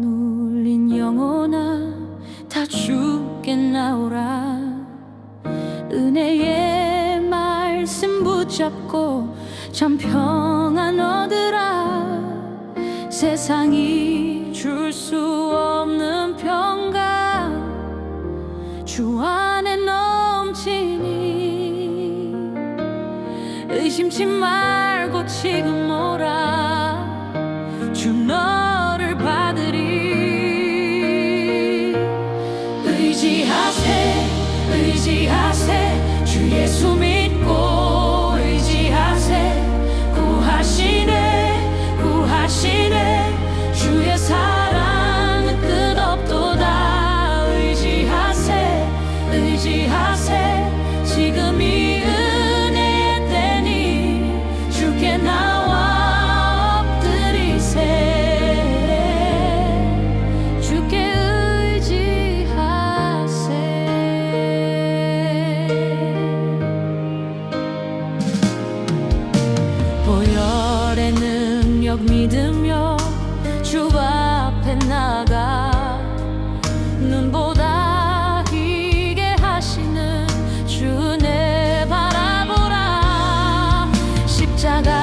눌린 영혼아 다 주께 나오라. 은혜의 말씀 붙잡고 참 평안 얻으라. 세상이 줄 수 없는 평강 주 안에 넘치니 의심치 말고 지금 오라 주 너를 받으리. 의지하세 의지하세. 주 예수 믿 능력 믿으며 주 앞에 나가 눈보다 희게 하시는 주 내 바라보라. 십자가